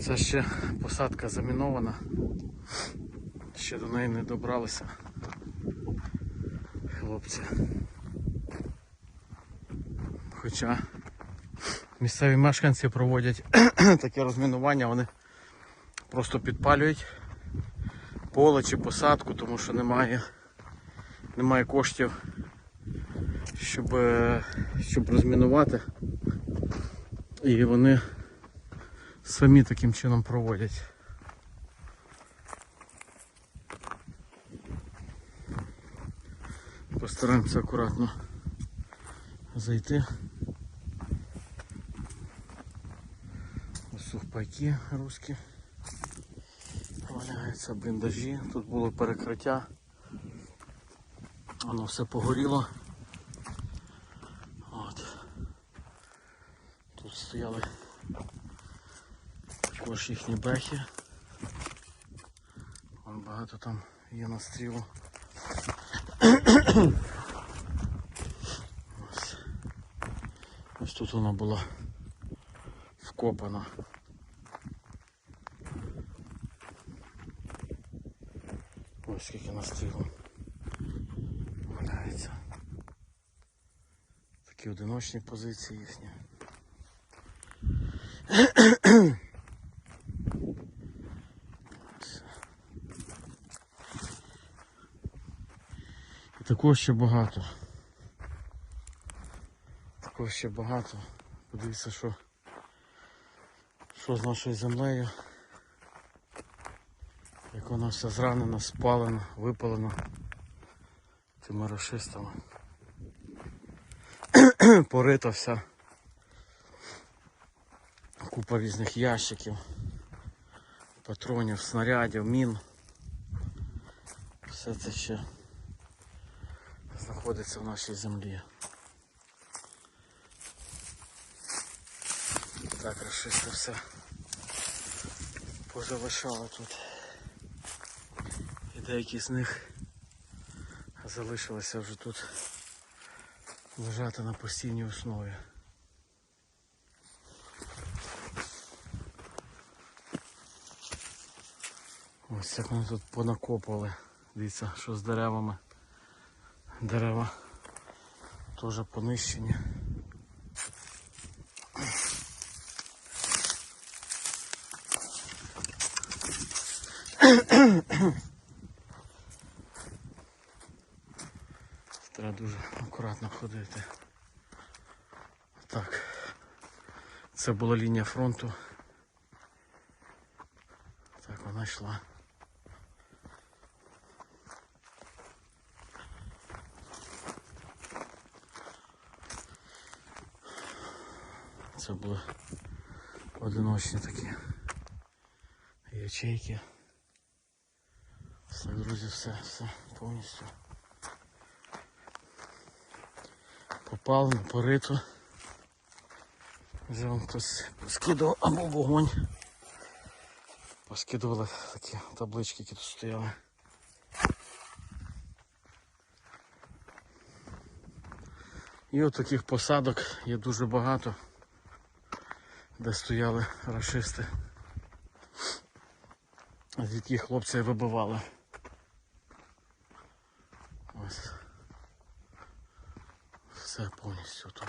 Це ще посадка замінована. Ще до неї не добралися. Хлопці. Хоча місцеві мешканці проводять таке розмінування, вони просто підпалюють поле чи посадку, тому що немає, немає коштів, щоб, е, щоб розмінувати. І вони самі таким чином проводять. Постараємося акуратно зайти. Сухпайки русські. Валяються бліндажі. Тут було перекриття. Воно все погоріло. От. Тут стояли також їхні бехи. Вон багато там є настрілу. Ось. Ось тут вона була вкопана. Ось скільки настрілу валяється. Такі одиночні позиції їхні. І такого ще багато. Такого ще багато. Подивіться, що, що з нашою землею. Як вона вся зранена, спалена, випалена цими расистами. Порита вся. Купа різних ящиків, патронів, снарядів, мін. Все це ще знаходиться в нашій землі. Так, расисти все позалишали тут. І деякі з них залишилися вже тут лежати на постійній основі. Ось як вони тут понакопали. Дивіться, що з деревами. Дерева теж понищені. Треба дуже акуратно ходити. Так. Це була лінія фронту. Так, вона йшла. Це були одиночні такі ячейки. Все, друзі, все, все повністю. Попав на пориту. Вже вам хтось поскидував або вогонь. Поскидували такі таблички, які тут стояли. І от таких посадок є дуже багато, де стояли рашисти. Звідки хлопці вибивали. Ось. Все повністю тут.